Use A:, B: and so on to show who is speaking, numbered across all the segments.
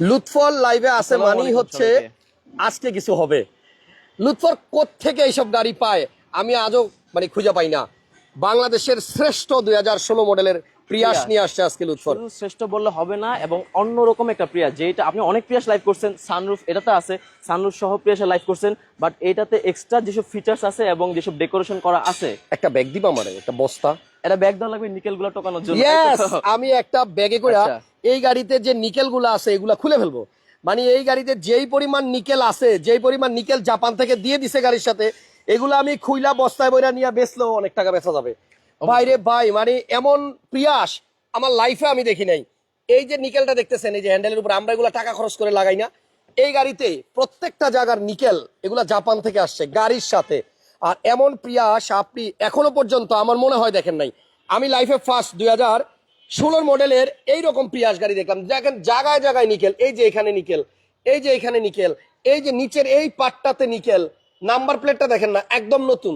A: লুৎফর লাইভে আছে মানেই হচ্ছে আজকে কিছু হবে। লুৎফর থেকে এইসব গাড়ি পায় আমি আজও মানে খুঁজে পাই না। বাংলাদেশের শ্রেষ্ঠ দুই হাজার ষোলো মডেলের প্রিয়াস।
B: প্রিয়াস।
A: নিয়ে আসছে আজকে লুৎফর।
B: শ্রেষ্ঠ বললে হবে না এবং অন্যরকম একটা প্রিয়া যেটা আপনি অনেক প্রিয়াস লাইভ করছেন সানরুফ এটাতে আছে সানরুফ সহ প্রিয়াসে লাইভ করছেন বাট এটাতে এক্সট্রা যেসব ফিচার্স আছে এবং যেসব ডেকোরেশন করা আছে।
A: একটা ব্যাগ দিবা আমারে একটা বস্তা।
B: এটা ব্যাগ দেওয়া লাগবে নিকেলগুলো টোকানোর জন্য
A: আমি একটা ব্যাগে করে
B: আচ্ছা।
A: এই গাড়িতে যে নিকেলগুলো আছে এগুলা খুলে ফেলব। মানে এই গাড়িতে যেই পরিমাণ নিকেল আছে যেই পরিমাণ নিকেল জাপান থেকে দিয়ে দিছে গাড়ির সাথে এগুলো আমি খুইলা বস্তায় বইরা নিয়ে বেচলেও অনেক টাকা বেচা যাবে। ভাইরে ভাই মানে এমন প্রিয়াস আমার লাইফে আমি দেখি নাই। এই যে নিকেলটা দেখতেছেন এই যে হ্যান্ডেলের উপর আমরা এগুলা টাকা খরচ করে লাগাই না। এই গাড়িতে প্রত্যেকটা জায়গার নিকেল এগুলা জাপান থেকে আসছে গাড়ির সাথে। আর এমন প্রিয়াস আপনি এখনও পর্যন্ত আমার মনে হয় দেখেন নাই। আমি লাইফে ফার্স্ট দুই হাজার ষোলোর মডেলের এইরকম প্রিয়াস গাড়ি দেখলাম। দেখেন, জায়গায় জায়গায় নিকেল, এই যে এখানে নিকেল, এই যে এখানে নিকেল, এই যে নিচের এই পাটটাতে নিকেল নাম্বার প্লেটটা দেখেন না, একদম নতুন।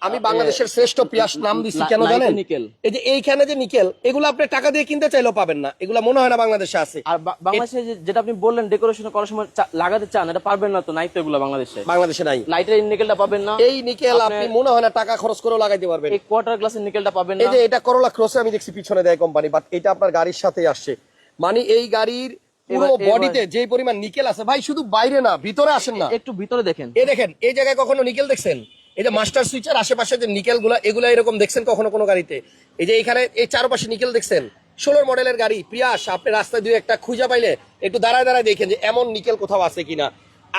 A: আমি বাংলাদেশের শ্রেষ্ঠ পিয়াস নাম দিচ্ছি কেন জানেন?
B: নিকেল।
A: এই যে এইখানে যে নিকেল এগুলো আপনি টাকা দিয়ে কিনতে চাইলেও পাবেন না। এগুলো মনে হয় না বাংলাদেশে আছে।
B: আর বাংলাদেশে যেটা আপনি বললেন ডেকোরেশন করার সময় লাগাতে চান এটা পারবেন না তো নাই তো এগুলো বাংলাদেশে?
A: বাংলাদেশে নাই।
B: লাইটের নিকেলটা পাবেন না।
A: এই নিকেল
B: আপনি-
A: মনে হয় না টাকা খরচ করেও লাগাইতে পারবেন।
B: এই কোয়ার্টার গ্লাসের নিকেলটা পাবেন না।
A: এই যে এটা করোলা ক্রসে আমি দেখছি পিছনে দেয় কোম্পানি বাট এটা আপনার গাড়ির সাথে আসছে। মানে এই গাড়ির পুরো বডিতে যে পরিমাণ নিকেল আছে ভাই শুধু বাইরে না ভিতরে আসেন না।
B: একটু ভিতরে দেখেন।
A: এই দেখেন এই জায়গায় কখনো নিকেল দেখছেন? এই যে মাস্টার সুইচের আশেপাশে যে নিকেলগুলা এগুলা এরকম দেখছেন কখনো কোনো গাড়িতে? এই যে এখানে এই চারপাশে নিকেল দেখছেন? ষোলোর মডেলের গাড়ি, প্রিয়াস, আপনি রাস্তায় দুই একটা খুঁজে পাইলে একটু দাঁড়ায় দাঁড়ায় দেখেন যে এমন নিকেল কোথাও আছে কিনা।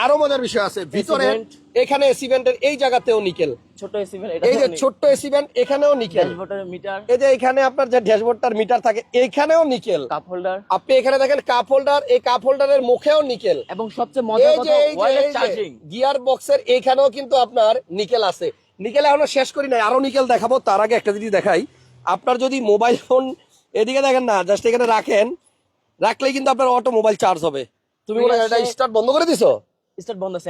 A: আরও মজার বিষয় আছে ভিতরে। এখানে এসিভেন্টের এই জায়গাতেও নিকেল।
B: ছোট এসিভেন
A: এই যে ছোট্ট এসিভেন্ট এখানেও নিকেল।
B: ড্যাশবোর্ডের মিটার
A: এই যে এখানে আপনার যে ড্যাশবোর্ডটার মিটার থাকে এইখানেও নিকেল।
B: কাপ হোল্ডার
A: আপনি এখানে দেখেন কাপ হোল্ডার এই কাপ হোল্ডারের মুখেও নিকেল।
B: এবং সবচেয়ে মজার কথা ওয়্যারলেস চার্জিং
A: গিয়ার বক্সের এইখানেও কিন্তু আপনার নিকেল আছে। নিকেল এখনও শেষ করি নাই আরও নিকেল দেখাবো তার আগে একটা জিনিস দেখাই। আপনার যদি মোবাইল ফোন এদিকে দেখেন না জাস্ট এখানে রাখেন রাখলেই কিন্তু আপনার অটো মোবাইল চার্জ হবে। তুমি মনে এটা স্টার্ট বন্ধ করে দিছো?
B: স্টার্ট বন্ধ আছে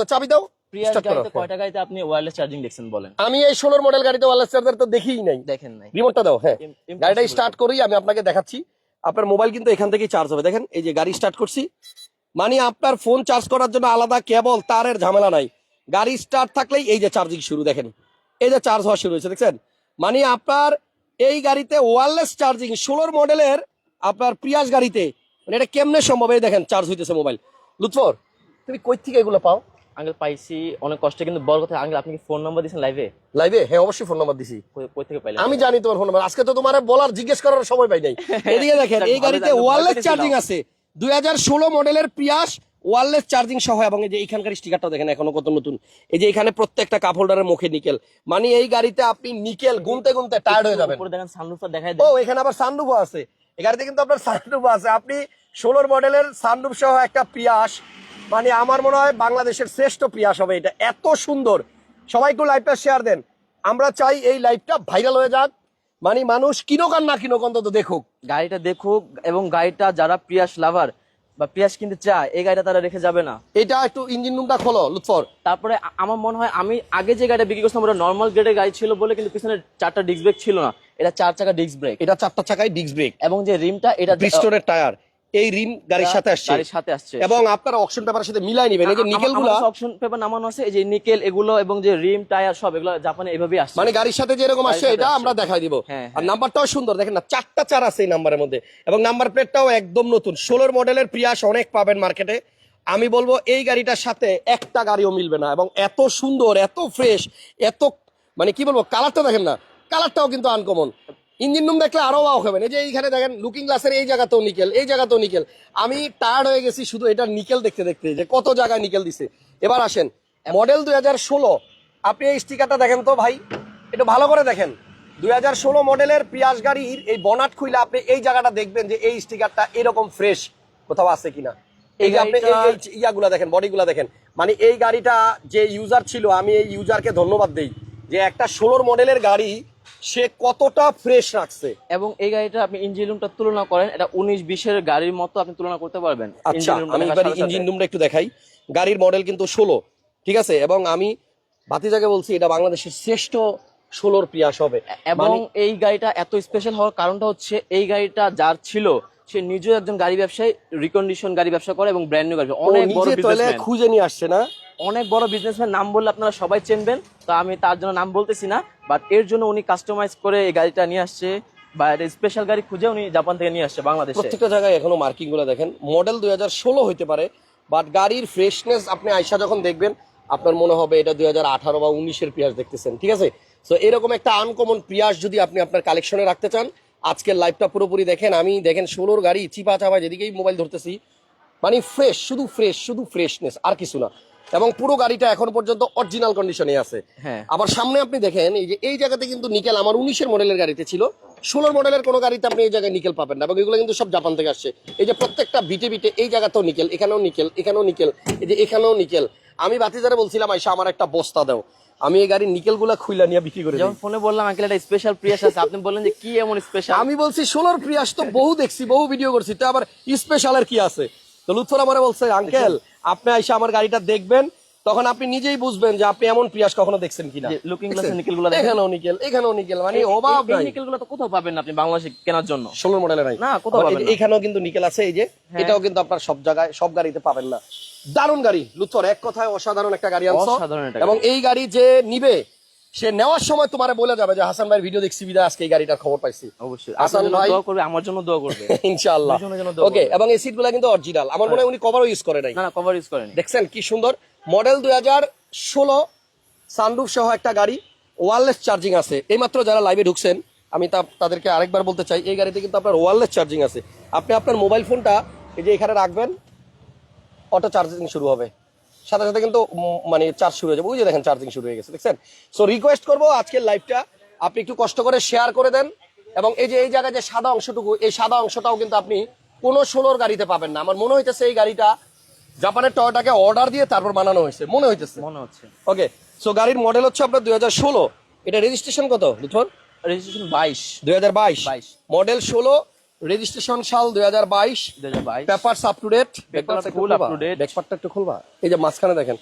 A: তো চাবি দাও
B: প্রিয়াস
A: Start করো।
B: গাড়িতে কয়টা গাড়িতে আপনি ওয়্যারলেস চার্জিং দেখছেন বলেন?
A: আমি এই ষোলোর মডেল গাড়িতে ওয়ারলেস চার্জার তো দেখিই নাই।
B: দেখেন নাই।
A: রিমোটটা দাও হ্যাঁ। গাড়িটা স্টার্ট করি আমি আপনাকে দেখাচ্ছি। আপনার মোবাইল কিন্তু এখান থেকেই চার্জ হবে। দেখেন এই যে গাড়ি স্টার্ট করছি। মানে আপনার ফোন চার্জ করার জন্য আলাদা কেবল তারের ঝামেলা নাই। গাড়ি স্টার্ট থাকলেই এই যে চার্জিং শুরু দেখেন। এই যে চার্জ হওয়া শুরু হয়েছে দেখছেন? মানে আপনার এই গাড়িতে ওয়্যারলেস চার্জিং ষোলোর মডেলের আপনার প্রিয়াস গাড়িতে মানে এটা কেমনে সম্ভব? এই দেখেন চার্জ হইতেছে মোবাইল লুৎফর তুমি কই থেকে এগুলো পাও?
B: আঙ্কেল পাইছি। অনেক কষ্টে কিন্তু বড় কথা আঙ্কেল আপনি কি ফোন নাম্বার দিয়েছেন লাইভে
A: লাইভে হ্যাঁ অবশ্যই ফোন নাম্বার দিছি।
B: কই থেকে পাইলেন?
A: আমি জানি তোমার ফোন নাম্বার আজকে তো তোমার বলার জিজ্ঞেস করার সময় পাই নাই। এদিকে দেখেন এই গাড়িতে
B: পারতেছি
A: চার্জিং আছে। দুই হাজার ষোলো মডেলের প্রিয়াস ওয়ারলেস চার্জিং সহ এবং এই যে এইখানকার স্টিকারটা দেখেন এখনও কত নতুন। এই যে এখানে প্রত্যেকটা কাপ হোল্ডারের মুখে নিকেল মানে এই গাড়িতে আপনি নিকেল গুনতে গুনতে টায়ার্ড হয়ে যাবেন।
B: উপরে দেখেন সানরুফটা দেখাই
A: ও এখানে আবার সানরুফও আছে। এই গাড়িতে কিন্তু আপনার সানরুফ আছে। আপনি ষোলোর মডেলের সানরুফ সহ একটা প্রিয়াস মানে আমার মনে হয় বাংলাদেশের শ্রেষ্ঠ প্রিয়াস হবে এটা। এত সুন্দর। সবাইকে লাইভটা শেয়ার দেন। আমরা চাই এই লাইভটা ভাইরাল হয়ে যাক। মানে মানুষ কিনুক আর না কিনুক অন্তত দেখুক।
B: গাড়িটা দেখুক এবং গাড়িটা যারা প্রিয়াস লাভার বা প্রিয়াস কিনতে চায় এই গাড়িটা তারা রেখে যাবে না।
A: এটা একটু ইঞ্জিন রুমটা খোলো লুৎফর।
B: তারপরে আমার মনে হয় আমি আগে যে গাড়িটা বিক্রি করছিলাম ওটা নর্মাল গ্রেডের গাড়ি ছিল বলে কিন্তু পিছনে চারটা ডিস্ক ব্রেক ছিল না। এটা চার চাকা ডিস্ক ব্রেক
A: এটা চারটা চাকায় ডিস্ক ব্রেক
B: এবং যে রিমটা এটা
A: ব্রিস্টনের টায়ার এই রিম গাড়ির সাথে আসছে।
B: গাড়ির সাথে আসছে।
A: এবং আপনার অকশন পেপারের সাথে মিলাই নিবেন। এই যে নিকেলগুলা
B: অপশন পেপার নামানো আছে এই যে নিকেল এগুলো এবং যে রিম টায়ার সব এগুলো জাপানে এভাবেই আসছে।
A: মানে গাড়ির সাথে যেরকম আসছে এটা আমরা দেখাই দিব।
B: হ্যাঁ,
A: আর
B: হ্যাঁ।
A: নাম্বারটাও সুন্দর দেখেন না চারটা চার আছে এই নাম্বারের মধ্যে। এবং নাম্বার প্লেটটাও একদম নতুন। ষোলোর মডেলের প্রিয়াস অনেক পাবেন মার্কেটে আমি বলব এই গাড়িটার সাথে একটা গাড়িও মিলবে না। এবং এত সুন্দর এত ফ্রেশ এত মানে কি বলব কালারটা দেখেন না কালারটাও কিন্তু আনকমন ইঞ্জিন রুম দেখলে আরও অবাক হবেন এই যে এইখানে দেখেন লুকিং গ্লাসের এই জায়গাতেও নিকেল এই জায়গাতেও নিকেল আমি টায়ার্ড হয়ে গেছি শুধু এটা নিকেল দেখতে দেখতে যে কত জায়গায় নিকেল দিছে। এবার আসেন মডেল দুই হাজার ষোলো আপনি এই স্টিকারটা দেখেন তো ভাই? একটু ভালো করে দেখেন। দুই হাজার ষোলো মডেলের পিয়াস গাড়ির এই বনাট খুইলে আপনি এই জায়গাটা দেখবেন যে এই স্টিকারটা এরকম ফ্রেশ কোথাও আছে কিনা। এই যে আপনি ইয়াগুলা দেখেন বডিগুলা দেখেন। মানে এই গাড়িটা যে ইউজার ছিল আমি এই ইউজারকে ধন্যবাদ দিই যে একটা ষোলোর মডেলের গাড়ি সে কতটা ফ্রেশ রাখছে।
B: এবং এই গাড়িটা আপনি ইঞ্জিন রুমটা তুলনা করেন এটা উনিশ বিশের গাড়ির মতো আপনি তুলনা করতে পারবেন
A: আচ্ছা আমি এবার। ইঞ্জিন রুমটা একটু দেখাই। গাড়ির মডেল কিন্তু ষোলো ঠিক আছে? এবং আমি ভাতিজাকে বলছি এটা বাংলাদেশের শ্রেষ্ঠ ষোলোর পিয়াস হবে।
B: এবং
A: মানে-
B: এই গাড়িটা এত স্পেশাল হওয়ার কারণটা হচ্ছে এই গাড়িটা যার ছিল সে নিজেও একজন গাড়ি ব্যবসায়ী রিকন্ডিশন গাড়ি ব্যবসা করে এবং ব্র্যান্ড নিউ গাড়ি অনেক বড়
A: খুঁজে নিয়ে আসছে না?
B: অনেক বড় বিজনেসম্যান নাম বললে আপনারা সবাই চিনবেন। তো আমি তার জন্য নাম বলতেছি না বাট এর জন্য উনি কাস্টমাইজ করে এই গাড়িটা নিয়ে আসছে বা স্পেশাল গাড়ি খুঁজে উনি জাপান থেকে নিয়ে আসছে বাংলাদেশে।
A: প্রত্যেকটা জায়গায় এখনও মার্কিংগুলো দেখেন। মডেল দুই হাজার ষোলো হইতে পারে বাট গাড়ির ফ্রেশনেস আপনি আয়সা যখন দেখবেন, আপনার মনে হবে এটা দুই হাজার আঠারো বা উনিশের পিয়াস দেখতেছেন, ঠিক আছে? তো এরকম একটা আনকমন পিয়াস যদি আপনি আপনার কালেকশনে রাখতে চান, আজকের লাইভটা পুরোপুরি দেখেন। আমি দেখেন ষোলোর গাড়ি চিপা চাপা যেদিকেই মোবাইল ধরতেছি মানে ফ্রেশ শুধু ফ্রেশ শুধু ফ্রেশনেস আর কিছু না। এবং পুরো গাড়িটা এখন পর্যন্ত অরিজিনাল কন্ডিশনে আছে।
B: হ্যাঁ।
A: আবার সামনে আপনি দেখেন এই যে এই জায়গাতে কিন্তু নিকেল আমার উনিশের মডেলের গাড়িতে ছিল। ষোলোর মডেলের কোনো গাড়িতে আপনি এই জায়গায় নিকেল পাবেন না এবং এগুলো কিন্তু সব জাপান থেকে আসছে। এই যে প্রত্যেকটা বিটে বিটে এই জায়গাতেও নিকেল এখানেও নিকেল এখানেও নিকেল এই যে এখানেও নিকেল। আমি বাতিজারে বলছিলাম আইসা আমার একটা বস্তা দাও। আমি এই গাড়ির নিকেলগুলা খুইলা নিয়ে বিক্রি করে।
B: যেমন ফোনে বললাম আঙ্কেল একটা স্পেশাল প্রিয়াস আছে। আপনি বললেন যে কি এমন স্পেশাল
A: আমি বলছি ষোলোর প্রিয়াস তো বহু দেখছি বহু ভিডিও করছি। তো আবার স্পেশালের কি আছে? তো লুৎফর আমারে বলছে আঙ্কেল আপনি আইসা আমার গাড়িটা দেখবেন তখন আপনি নিজেই বুঝবেন যে আপনি এমন প্রিয়াস কখনো দেখছেন কিনা।
B: এর
A: দেখছেন?
B: নিকেলগুলো দেখেন।
A: এখানেও নিকেল এখানেও নিকেল মানে অভাব নাই
B: নিকেলগুলো তো কোথাও পাবেন না আপনি বাংলাদেশে কেনার জন্য।
A: ষোলো মডেলের নাই।
B: না, কোথাও পাবেন।
A: এখানেও কিন্তু নিকেল আছে এই যে এটাও কিন্তু আপনার সব জায়গায় সব গাড়িতে পাবেন না। দারুণ গাড়ি লুৎফর এক কথায় অসাধারণ একটা গাড়ি আনছো। এবং এই গাড়ি যে নিবে সে নেওয়ার সময় তোমারে বলে যাবে যে হাসান ভাইয়ের ভিডিও দেখছি বিদায় আজকে এই গাড়িটার খবর পাইছি।
B: অবশ্যই।
A: হাসান ভাই-
B: দোয়া করবে আমার জন্য দোয়া করবে।
A: ইনশাআল্লাহ। ওকে এবং এই সিটগুলো কিন্তু অরিজিনাল আমার মনে হয় উনি কভারও ইউজ করে নাই।
B: না না কভার ইউজ করেনি।
A: দেখছেন কি সুন্দর? মডেল দুই হাজার ষোলো সানরুফ সহ একটা গাড়ি ওয়ারলেস চার্জিং আছে। এইমাত্র যারা লাইভে ঢুকছেন আমি তাদেরকে আরেকবার বলতে চাই এই গাড়িতে কিন্তু আপনার ওয়ারলেস চার্জিং আছে। আপনি আপনার মোবাইল ফোনটা এই যে এখানে রাখবেন অটো চার্জিং শুরু হবে। সাথে সাথে কিন্তু মানে চার্জ শুরু হয়ে যাবে। ওই যে দেখেন চার্জিং শুরু হয়ে গেছে দেখছেন? সো রিকোয়েস্ট করব আজকের লাইভটা আপনি একটু কষ্ট করে শেয়ার করে দেন এবং এই যে এই জায়গায় যে সাদা অংশটুকু এই সাদা অংশটাও কিন্তু আপনি কোনো ষোলোর গাড়িতে পাবেন না। আমার মনে হইতেছে এই গাড়িটা জাপানের টয়টাকে অর্ডার দিয়ে তারপর বানানো হয়েছে। মনে হইতেছে?
B: মনে হচ্ছে।
A: ওকে সো গাড়ির মডেল হচ্ছে আপনার দুই হাজার ষোলো। এটা রেজিস্ট্রেশন কত লুথর
B: রেজিস্ট্রেশন বাইশ।
A: দুই হাজার বাইশ।
B: 22
A: মডেল ষোলো রেজিস্ট্রেশন সাল দুই হাজার বাইশ। আপ টু ডেট একটু খুলবা। এই যে মাঝখানে দেখেন।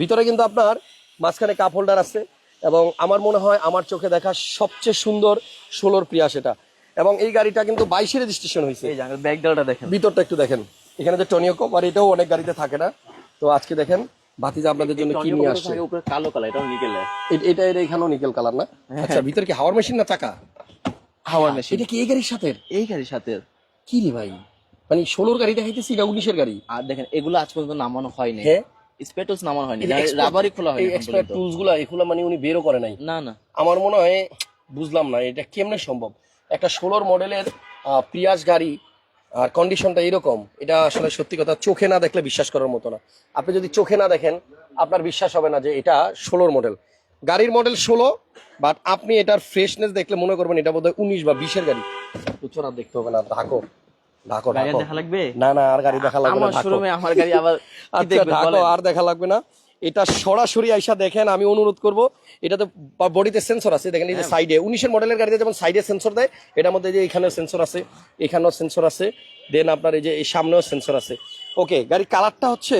A: ভিতরে কিন্তু আপনার মাঝখানে কাপ হোল্ডার আছে এবং আমার মনে হয় আমার চোখে দেখা সবচেয়ে সুন্দর ষোলোর প্রিয়া সেটা। এবং এই গাড়িটা কিন্তু বাইশে রেজিস্ট্রেশন হয়েছে।
B: দেখেন।
A: ভিতরটা একটু দেখেন। এখানে যে টনিও কভার এটাও অনেক গাড়িতে থাকে না। তো আজকে দেখেন ভাতিজা আপনাদের জন্য কি নিয়ে আসছে?
B: কালো কালার এটাও নিকেলে
A: এটা এটা এখানেও নিকেল কালার না? আচ্ছা ভিতরে কি হাওয়ার মেশিন না চাকা?
B: হাওয়ার মেশিন
A: এটা কি এই গাড়ির সাথে
B: এই গাড়ির সাথে
A: কি রে ভাই? মানে ষোলোর গাড়ি দেখাইতেছি এটা উনিশের গাড়ি?
B: আর দেখেন এগুলো আজ পর্যন্ত নামানো হয়নি।
A: হ্যাঁ?
B: স্পেটলস নামানো হয়নি। রাবারই খোলা হয়নি
A: এক্সপার্ট টুলসগুলা এগুলো মানে উনি বেরও করে নাই।
B: না না।
A: আমার মনে হয় বুঝলাম না এটা কেমনে সম্ভব? একটা ষোলোর মডেলের প্রিয়াস গাড়ি আর কন্ডিশনটা এরকম এটা আসলে সত্যি কথা চোখে না দেখলে বিশ্বাস করার মতো না। আপনি যদি চোখে না দেখেন আপনার বিশ্বাস হবে না যে এটা ষোলোর মডেল গাড়ির মডেল ষোলো বাট আপনি এটার ফ্রেশনেস দেখলে মনে করবেন এটা বোধহয় উনিশ বা বিশের গাড়ি। উচ্চরা দেখতে হবে না ঢাকো। ঢাকো
B: আর দেখা লাগবে?
A: না না আর গাড়ি দেখা লাগবে
B: আমার শোরুমে আমার গাড়ি আবার
A: আচ্ছা ঢাকো আর দেখা লাগবে না। এটা সরাসরি আইসা দেখেন আমি অনুরোধ করব এটাতে বডিতে সেন্সর আছে দেখেন এই
B: হ্যাঁ।
A: যে সাইডে উনিশের মডেলের গাড়িতে যেমন সাইডে সেন্সর দেয় এটার মধ্যে যে এখানেও সেন্সর আছে এখানেও সেন্সর আছে। দেন আপনার এই যে এই সামনেও সেন্সর আছে। ওকে গাড়ির কালারটা হচ্ছে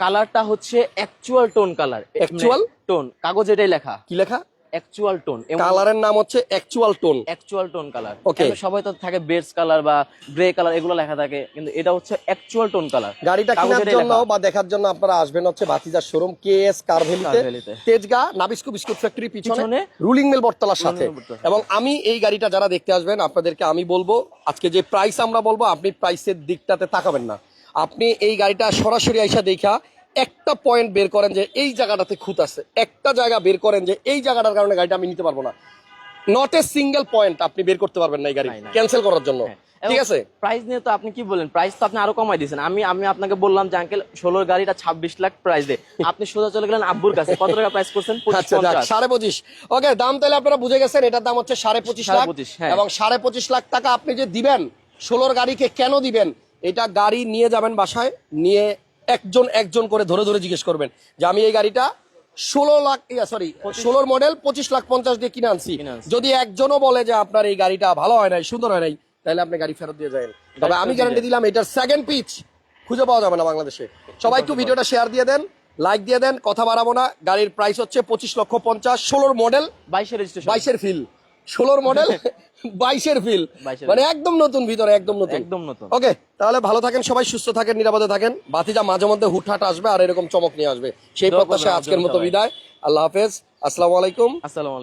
B: কালারটা হচ্ছে actual tone colour
A: Actual?
B: Tone কাগজে এটাই লেখা।
A: কি লেখা?
B: অ্যাকচুয়াল টোন
A: কালারের নাম হচ্ছে actual tone
B: actual tone colour
A: Okay.
B: সবাই তো থাকে বেডস কালার বা গ্রে কালার এগুলো লেখা থাকে কিন্তু এটা হচ্ছে অ্যাকচুয়াল টোন কালার
A: গাড়িটা কেনার জন্য বা দেখার জন্য আপনারা আসবেন হচ্ছে বাতিজার শোরুম কে এস কারভেলিতে। তেজগা নাবিস্কু বিস্কুট ফ্যাক্টরি পিছনে।
B: পিছনে
A: রুলিং মিল বটতলার সাথে। এবং আমি এই গাড়িটা যারা দেখতে আসবেন আপনাদেরকে আমি বলব আজকে যে প্রাইস আমরা বলব আপনি প্রাইসের দিকটাতে তাকাবেন না। আপনি এই গাড়িটা সরাসরি আইসা দেখা একটা পয়েন্ট বের করেন যে এই জায়গাটাতে খুঁত আছে। একটা জায়গা বের করেন যে এই জায়গাটার কারণে গাড়িটা আমি নিতে পারব না। নট এ সিঙ্গেল পয়েন্ট আপনি বের করতে পারবেন না এই গাড়ি। ক্যান্সেল করার জন্য। ঠিক আছে?
B: প্রাইস নিয়ে তো আপনি কি বলেন? প্রাইস তো আপনি আরও কমাই দিয়েছেন। আমি আমি আপনাকে বললাম যে আঙ্কেল ষোলোর গাড়িটা ছাব্বিশ লাখ প্রাইস দে। আপনি সোজা চলে গেলেন আব্বুর কাছে। কত টাকা প্রাইস করছেন?
A: আচ্ছা সাড়ে পঁচিশ। ওকে দাম তাহলে আপনারা বুঝে গেছেন এটার দাম হচ্ছে সাড়ে পঁচিশ
B: সাড়ে
A: লাখ।
B: পঁচিশ, হ্যাঁ।
A: এবং সাড়ে পঁচিশ লাখ টাকা আপনি যে দিবেন ষোলোর গাড়িকে কেন দিবেন এটা গাড়ি নিয়ে যাবেন বাসায় নিয়ে একজন একজন করে ধরে ধরে জিজ্ঞেস করবেন যে আমি এই গাড়িটা ষোলো লাখ সরি ষোলোর মডেল পঁচিশ লাখ পঞ্চাশ দিয়ে কিনে আনছি। যদি একজনও বলে যে আপনার এই গাড়িটা ভালো হয় নাই সুন্দর হয় নাই তাহলে আপনি গাড়ি ফেরত দিয়ে যাবেন। তবে আমি গ্যারান্টি দিলাম এটার সেকেন্ড পিচ খুঁজে পাওয়া যাবে না বাংলাদেশে। সবাই একটু ভিডিওটা শেয়ার দিয়ে দেন লাইক দিয়ে দেন কথা বাড়াবো না। গাড়ির প্রাইস হচ্ছে পঁচিশ লক্ষ পঞ্চাশ ষোলোর মডেল
B: বাইশের
A: বাইশের ফিল ষোলোর মডেল বাইশের ফিল মানে একদম নতুন ভিতরে একদম নতুন।
B: একদম নতুন।
A: ওকে তাহলে ভালো থাকেন সবাই সুস্থ থাকেন নিরাপদে থাকেন। বাতি যা মাঝে মধ্যে হুটহাট আসবে আর এরকম চমক নিয়ে আসবে। সেই প্রত্যাশা আজকের মতো বিদায়। আল্লাহ হাফেজ। আসসালামু আলাইকুম।
B: আসসালামু